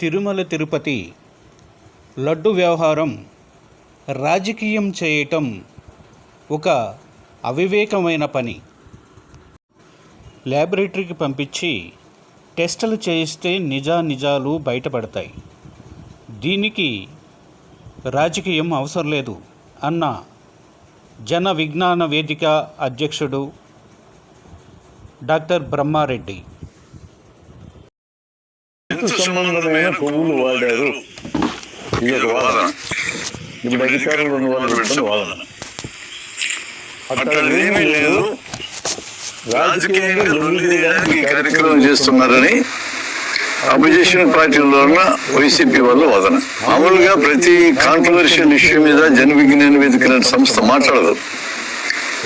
తిరుమల తిరుపతి. లడ్డు వ్యవహారం రాజకీయం చేయటం ఒక అవివేకమైన పని. ల్యాబొరేటరీకి పంపించి టెస్టులు చేయిస్తే నిజా నిజాలు బయటపడతాయి. దీనికి రాజకీయం అవసరం లేదు అన్న జన విజ్ఞాన వేదిక అధ్యక్షుడు డాక్టర్ బ్రహ్మారెడ్డి. ఎంత సంబంధమైన కొవ్వులు వాడారు. ఇది ఒక వాదన ఇప్పుడు అధికారంలో ఉన్న వాళ్ళు వాదన అట్లా ఏమీ లేదు. రాజకీయంగా లొంగి తీయడానికి ఈ కార్యక్రమం చేస్తున్నారని అపోజిషన్ పార్టీలో ఉన్న వైసీపీ వాళ్ళ వాదన. మామూలుగా ప్రతి కాంట్రవర్షియల్ ఇష్యూ మీద జన విజ్ఞాన వేదిక సంస్థ మాట్లాడదు.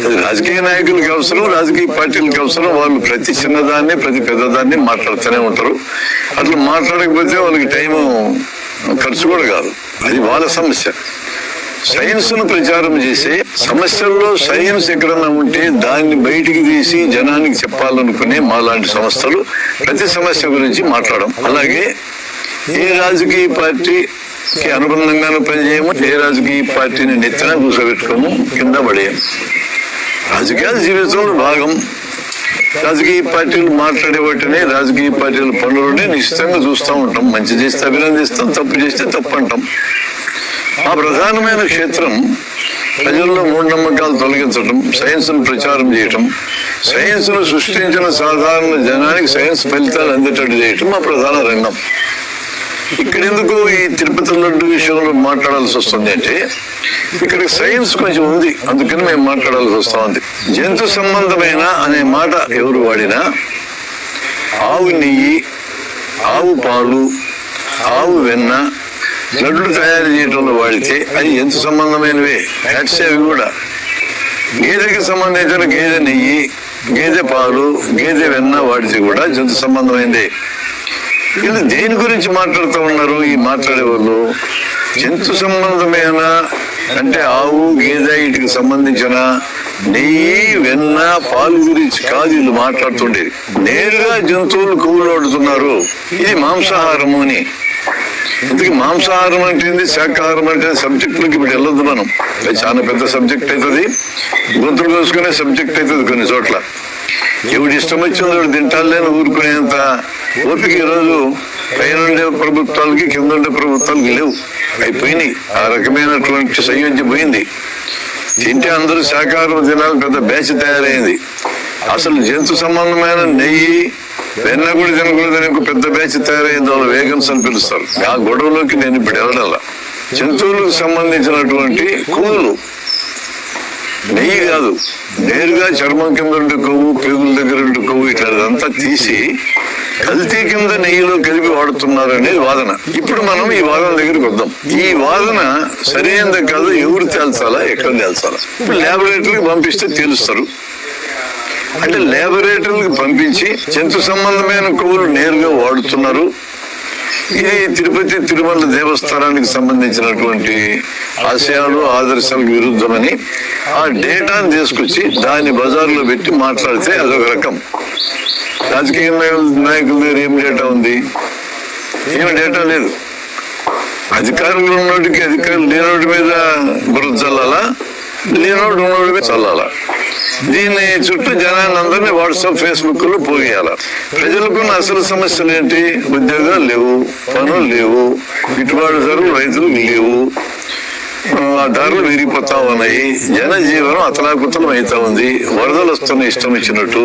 రాజకీయ నాయకులకి అవసరం రాజకీయ పార్టీలకు అవసరం వాళ్ళు ప్రతి చిన్నదాన్ని ప్రతి పెద్దదాన్ని మాట్లాడుతూనే ఉంటారు. అట్లా మాట్లాడకపోతే వాళ్ళకి టైం ఖర్చు కూడా కాదు. అది వాళ్ళ సమస్య. సైన్స్ను ప్రచారం చేసే సమస్యల్లో సైన్స్ ఎక్కడన్నా ఉంటే దాన్ని బయటికి తీసి జనానికి చెప్పాలనుకునే మాలాంటి సంస్థలు ప్రతి సమస్య గురించి మాట్లాడడం. అలాగే ఏ రాజకీయ పార్టీకి అనుబంధంగానూ పనిచేయము ఏ రాజకీయ పార్టీని నెత్తిన కూర్చోబెట్టుకోము కింద పడేయము. రాజకీయాల జీవితంలో భాగం. రాజకీయ పార్టీలు మాట్లాడే వాటిని రాజకీయ పార్టీల పనులని నిశ్చితంగా చూస్తూ ఉంటాం. మంచి చేస్తే అభినందిస్తాం తప్పు చేస్తే తప్పు అంటాం. ఆ ప్రధానమైన క్షేత్రం ప్రజల్లో మూఢనమ్మకాలు తొలగించడం సైన్స్ను ప్రచారం చేయటం సైన్స్ను సృష్టించిన సాధారణ జనానికి సైన్స్ ఫలితాలు అందేటట్టు చేయటం మా ప్రధాన రంగం. ఇక్కడ ఎందుకు ఈ తిరుపతి లడ్డు విషయంలో మాట్లాడాల్సి వస్తుంది అంటే ఇక్కడ సైన్స్ కొంచెం ఉంది అందుకని మేము మాట్లాడాల్సి వస్తుంది. జంతు సంబంధమైన అనే మాట ఎవరు వాడినా ఆవు నెయ్యి ఆవు పాలు ఆవు వెన్న లడ్డు తయారు చేయడంలో వాడితే అది జంతు సంబంధమైనవే. ఫ్యాట్స్ అవి కూడా గేదెకి సంబంధించిన గేదె నెయ్యి గేదె పాలు గేదె వెన్న వాడితే కూడా జంతు సంబంధమైనదే వీళ్ళు దేని గురించి మాట్లాడుతూ ఉన్నారు? ఈ మాట్లాడే వాళ్ళు జంతు సంబంధమైన? అంటే ఆవు గేదె వీటికి సంబంధించిన? నెయ్యి వెన్న పాలు గురించి కాదు వీళ్ళు మాట్లాడుతుండేది. నేరుగా జంతువులు కొవ్వులాడుతున్నారు ఇది మాంసాహారము అని. ఇందుకు మాంసాహారం అంటే శాఖాహారం శాకాహారం అంటే సబ్జెక్టులకి ఇప్పుడు వెళ్ళొద్దు మనం. అది చాలా పెద్ద సబ్జెక్ట్ అవుతుంది గొంతులు కోసుకునే సబ్జెక్ట్ అవుతుంది కొన్ని చోట్ల. ఎవడు ఇష్టం వచ్చిందో వాడు తింటాలేని ఊరుకునేంత ఓపిక ఈరోజు పైన ఉండే ప్రభుత్వాలకి కింద ఉండే ప్రభుత్వాలకి లేవు. అయిపోయినాయి. ఆ రకమైనటువంటి సంయోజ్యం పోయింది. తింటే అందరూ శాకాహారం తినాలి పెద్ద బ్యాచ్ తయారైంది. అసలు జంతు సంబంధమైన నెయ్యి వెన్న కూడా తినకూడదని ఒక పెద్ద బ్యాచ్ తయారైంది వాళ్ళు వేగన్స్ అని పిలుస్తారు. ఆ గొడవలోకి నేను ఇప్పుడు వెళ్ళడాల జంతువులకు సంబంధించినటువంటి కొవ్వులు. నెయ్యి కాదు నేరుగా చర్మం కింద ఉండే కొవ్వు పేగుల దగ్గర ఉండే కొవ్వు అదంతా తీసి కల్తీ కింద నెయ్యిలో కలిపి వాడుతున్నారు అనేది వాదన. ఇప్పుడు మనం ఈ వాదన దగ్గరికి వద్దాం. ఈ వాదన సరైనది కాదు ఎవరు తేల్చాలా ఎక్కడ తేల్చాలా? ఇప్పుడు ల్యాబొరేటరీకి పంపిస్తే తెలుస్తారు. అంటే ల్యాబొరేటరీకి పంపించి జంతు సంబంధమైన కొవ్వులు నేరుగా వాడుతున్నారు. ఇది తిరుపతి తిరుమల దేవస్థానానికి సంబంధించినటువంటి ఆశయాలు ఆదర్శాలకు విరుద్ధమని ఆ డేటాను తీసుకొచ్చి దాన్ని బజార్లో పెట్టి మాట్లాడితే అదొక రకం. రాజకీయ నాయకుల దగ్గర ఏం డేటా ఉంది? ఏం డేటా లేదు. అధికారులు ఉన్నటికి అధికారులు లేనోటి మీద బురద చల్లాలా? లేనోడు ఉన్నోడి మీద చల్లాలా? దీని చుట్టూ జనాన్ని అందరినీ వాట్సాప్ ఫేస్బుక్లో పోగేయాల? ప్రజలకున్న అసలు సమస్యలు ఏంటి? ఉద్యోగాలు లేవు పనులు లేవు గిట్టుబాటు ధరలు రైతులకు లేవు. ధరలు విరిగిపోతా ఉన్నాయి. జనజీవనం అతలాకుతలం అవుతా ఉంది. వరదలు వస్తున్నాయి ఇష్టం ఇచ్చినట్టు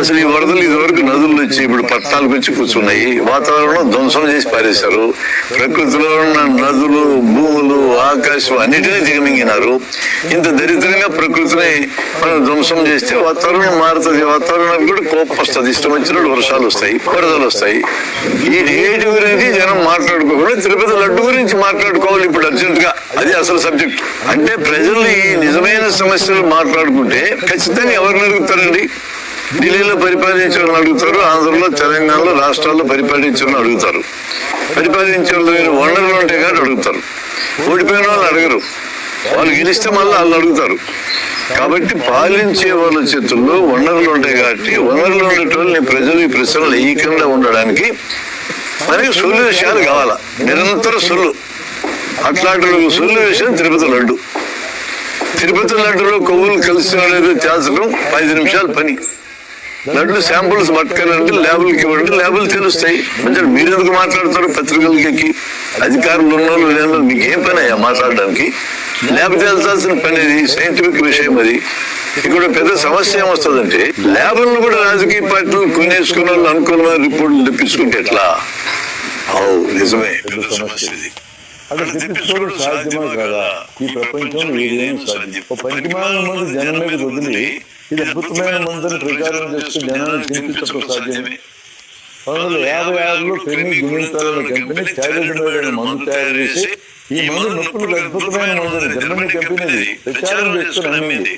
అసలు ఈ వరదలు ఇదివరకు నదులు వచ్చి ఇప్పుడు పట్టణాలకు వచ్చి కూర్చున్నాయి. వాతావరణం ధ్వంసం చేసి పారేశారు. ప్రకృతిలో ఉన్న నదులు భూములు ఆకాశం అన్నిటినీ దిగమింగినారు. ఇంత దరిద్రంగా ప్రకృతిని మనం ధ్వంసం చేస్తే వాతావరణం మారుతుంది. వాతావరణానికి కూడా కోపం వస్తుంది. ఇష్టం వచ్చినట్టు వర్షాలు వస్తాయి వరదలు వస్తాయి. ఈ డేట్ గురించి జనం మాట్లాడుకోకుండా తిరుపతి లడ్డు గురించి మాట్లాడుకోవాలి ఇప్పుడు అర్జెంట్గా అది అసలు సబ్జెక్ట్. అంటే ప్రజలు ఈ నిజమైన సమస్యలు మాట్లాడుకుంటే ఖచ్చితంగా ఎవరిని అడుగుతారండి? ఢిల్లీలో పరిపాలించే వాళ్ళని అడుగుతారు ఆంధ్రలో తెలంగాణలో రాష్ట్రాల్లో పరిపాలించే వాళ్ళని అడుగుతారు. పరిపాలించే వాళ్ళు వనరులు ఉంటాయి కాబట్టి అడుగుతారు. ఓడిపోయిన వాళ్ళు అడగరు. వాళ్ళు గెలిస్తే మళ్ళీ వాళ్ళు అడుగుతారు. కాబట్టి పాలించే వాళ్ళ చేతుల్లో వనరులు ఉంటాయి కాబట్టి వనరులు ఉండేటోళ్ళని ప్రజలు ఈ ప్రశ్నలు వేయకుండా ఉండడానికి మనకి సొల్లు విషయాలు కావాలా? నిరంతర సొల్లు. అట్లాంటి సన్నివేశం విషయం తిరుపతి లడ్డు. తిరుపతి లడ్డులో కొవ్వులు కలిసిన అనేది తేల్చడం పది నిమిషాల పని. లడ్డు శాంపుల్స్ పట్టుకెళ్ళండి ల్యాబులకి ఇవ్వండి ల్యాబులు తెలుస్తాయి. అంటే మీరు ఎందుకు మాట్లాడతారు పత్రికలకి? అధికారులు ఉన్న వాళ్ళు మీకు ఏం పని అయ్యా మాట్లాడడానికి? ల్యాబ్ తేల్చాల్సిన పని అది సైంటిఫిక్ విషయం అది. ఇక్కడ పెద్ద సమస్య ఏమొస్తుందంటే ల్యాబులను కూడా రాజకీయ పార్టీలు కొనేసుకున్న వాళ్ళు అనుకున్న రిపోర్ట్లు తెప్పించుకుంటే ఎట్లా? అవు నిజమే పెద్ద సమస్య ఇది. అక్కడ తెప్పించుకోవడం సాధ్యమా కదా. ఈ ప్రపంచంలో ఏదైనా సాధ్యం? ఒక పనికిమాలిన మందు జనం మీద వదిలి ఇది అద్భుతమైన మందుని ప్రచారం చేస్తూ జనాన్ని తినిపించడం సాధ్యమే. పంతొమ్మిది వందల యాభై ఆరులో పెన్ని గుణింతాలనే కంపెనీ అనే మందు తయారు చేసి ఈ మందు నొప్పులకు అద్భుతమైన మందుని జర్మనీ కంపెనీ ప్రచారం చేస్తూ నమ్మింది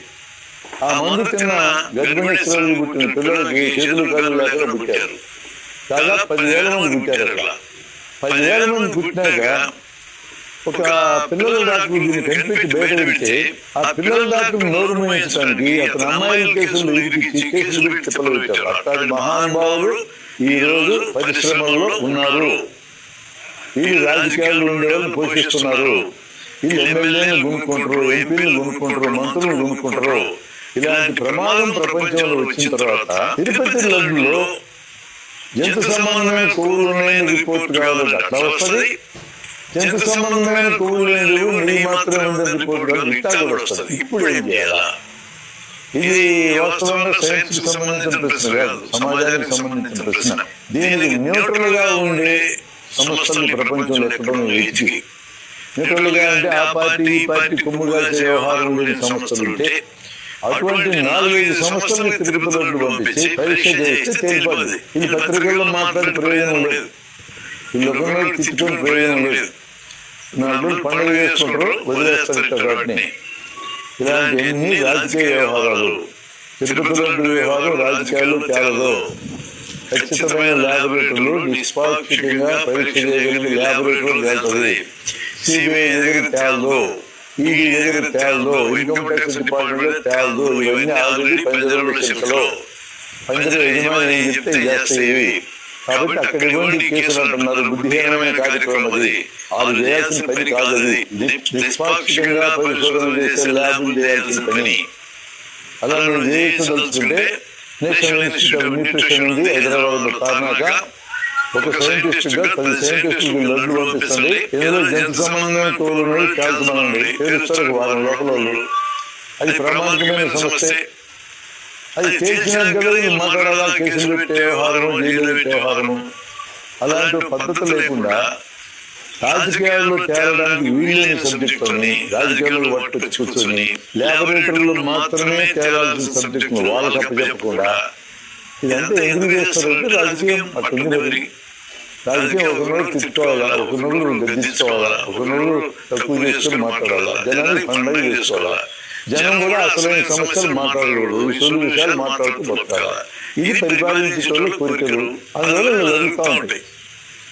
ఆ మందు తిన్న గర్భిణీ స్త్రీలు పుట్టిన పిల్లలకి చేతులు కాళ్ళు లేకుండా పుట్టారు. దాదాపు పదివేల మంది పుట్టారు అట్లా పదివేల మంది పుట్టినాక ఒక పిల్లల డాక్టర్ దీన్ని కనిపెట్టి బయట పెడితే ఆ పిల్లల డాక్టర్ నోరు మూయించడానికి అతను అమ్మాయిల కేసులు ఇరికిచ్చి కేసులు పెట్టి పెట్టారు అట్లాంటి మహానుభావులు ఈ రోజు పరిశ్రమల్లో ఉన్నారు. వీళ్ళు రాజకీయాల్లో ఉండే వాళ్ళు పోషిస్తున్నారు. వీళ్ళు ఎమ్మెల్యేలు గునుక్కుంటారు ఎంపీలు గునుక్కుంటారు మంత్రులు గునుక్కుంటారు ఇలాంటి ప్రమాదం ప్రపంచంలో వచ్చిన తర్వాత తిరుపతి లడ్డులో జంతు సంబంధమైన కొవ్వులు ఉన్నాయని రిపోర్ట్ కావాలంటే అట్లా వస్తుంది? జంతు సంబంధమైన కొవ్వులు లేవు నెయ్యి మాత్రమే ఉందని కూడా వస్తుంది. ఇప్పుడు ఏం చేయాలా? ఇది వాస్తవంగా సైన్స్కి సంబంధించిన ప్రశ్న కాదు. సమాజానికి సంబంధించిన ప్రశ్న. దీనికి న్యూట్రల్గా ఉండే సంస్థలు ప్రపంచంలో ఎక్కడో వెతికి న్యూట్రల్గా అంటే ఆ పార్టీ ఈ పార్టీ కొమ్ముగా వ్యవహారం లేని సంస్థలు ఉంటే అటువంటి నాలుగైదు సంస్థలను తిరుపతి పంపించి పరీక్ష చేస్తే తేలిపోతుంది ఇది పత్రికల్లో మాట్లాడే ప్రయోజనం లేదు ఈ లోకంలో తిట్టుకొని ప్రయోజనం లేదు నాలుగు రోజులు పండుగ చేసుకుంటారు వదిలేస్తారు ఇట్లా వాటిని. ఇలాంటి ఎన్ని రాజకీయ వ్యవహారాలు. తిరుపతిలో వ్యవహారం రాజకీయాల్లో తేలదు. ఖచ్చితమైన ల్యాబొరేటరీలు నిష్పాక్షికంగా పరీక్ష చేయగలిగే ల్యాబొరేటరీలు తేలుతుంది సిబిఐ దగ్గర తేలదు. ఈడీ దగ్గర తేలదు. ఇన్కమ్ ట్యాక్స్ డిపార్ట్మెంట్ తేలదు. ఇవన్నీ ఆల్రెడీ పంజరంలో చిలకలు పంజర యజమాని చెప్తే చేస్తాయి? కాబట్టి అక్కడ ఇవ్వండి కేసులు అంటున్నారు బుద్ధిహీనమైన కార్యక్రమం అది. అది. చేయాల్సిన పని కాదు అది. నిష్- నిష్పాక్షికంగా పరిశోధన చేసే ల్యాబులు చేయాల్సిన పని. అలా నేను చేయించదలుచుకుంటే నేషనల్ ఇన్స్టిట్యూట్ ఆఫ్ న్యూట్రిషన్ ఉంది హైదరాబాద్లో కారణాక ఒక సైంటిస్ట్గా పది సైంటిస్టులు లడ్డు పంపిస్తుంది ఏదో జంతు సంబంధమైన తోలు ఉన్నాయి కాల్చమనండి వారం లోపల. అది ప్రామాణికమైన సమస్య. అది తేల్చినాక కదా ఇది మాట్లాడాలా కేసులు పెట్టే వ్యవహారము జైలు పెట్టే వ్యవహారము అలాంటి పద్ధతి లేకుండా రాజకీయాల్లో తేలడానికి వీలైన సబ్జెక్టుని రాజకీయాల్లో పట్టు కూర్చొని ల్యాబొరేటరీలో మాత్రమే తేలాల్సిన సబ్జెక్టును వాళ్ళకి అప్పచెప్పకుండా ఇదంతా ఎందుకు చేస్తారంటే రాజకీయం అట్టుంది మరి రాజకీయం ఒక నోరు తిట్టుకోవాలా ఒక నోరు గద్దించుకోవాలా ఒక నోరు తక్కువ చేసుకొని మాట్లాడాలా జనాన్ని పండగ చేసుకోవాలా. జనం కూడా అసలైన సమస్యలు మాట్లాడకూడదు విషయాలు విషయాలు మాట్లాడుతూ బతకాలా. ఇది పరిపాలించేటోళ్ళ కోరికలు. అందువల్ల జరుగుతూ ఉంటాయి.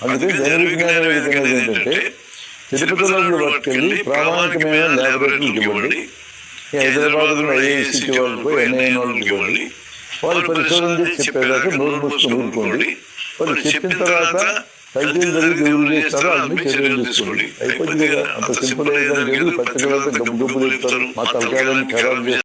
అందుకే జన విజ్ఞాన వేదిక అనేది ఏంటంటే తిరుపతిలో పట్టుకెళ్ళి ప్రామాణికమైన ల్యాబొరేటరీకి ఇవ్వండి. హైదరాబాద్ ఐఐసిటి వాళ్ళకు ఎన్ఐఎన్ వాళ్ళకి ఇవ్వండి. వాళ్ళు పరిశోధన చేసి చెప్పేదాకా నోరు మూసుకొని ఊరుకోండి. వాళ్ళు చెప్పిన తర్వాత జరిగి ఎవరు చేస్తారో అన్ని చర్యలు తీసుకోండి. అయిపోయింది కదా. అంత సింపుల్ గబ్బు గబ్బు చెప్తారు మా తలకాయలను ఖరాబ్ చేస్తారు